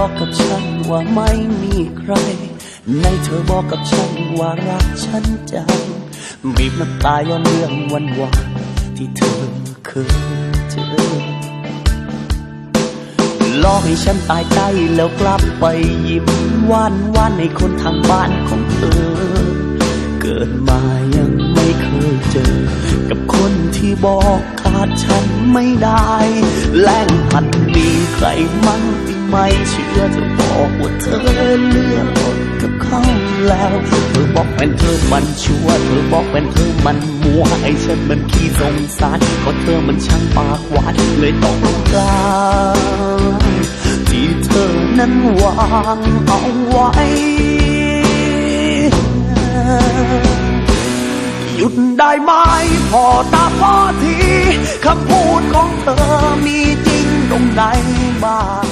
บอกกับฉันว่าไม่มีใคร ในเธอบอกกับฉันว่ารักฉันจังบีบน้ำตาย้อนเรื่องวันวานที่เธอเคยเจอรอให้ฉันตายใจแล้วกลับไปยิ้มวานวานในคนทางบ้านของเธอ เกิดมายังไม่เคยเจอ กับคนที่บอกขาดฉันไม่ได้ แรงหันดีใครมั่งดี ที่ไม่เชื่อเธอบอกว่าเธอเลือกกับเขาแล้วเธอบอกเป็นเธอมันชั่วเธอบอกเป็นเธอมันมัวไอ้ฉันมันขี้สงสารก็เธอมันช่างปากหวานเลยต้องกลางที่เธอนั้นวางเอาไว้หยุดได้ไหมพอตาพอทีคำพูดของเธอมีจริงตรงไหนบ้าง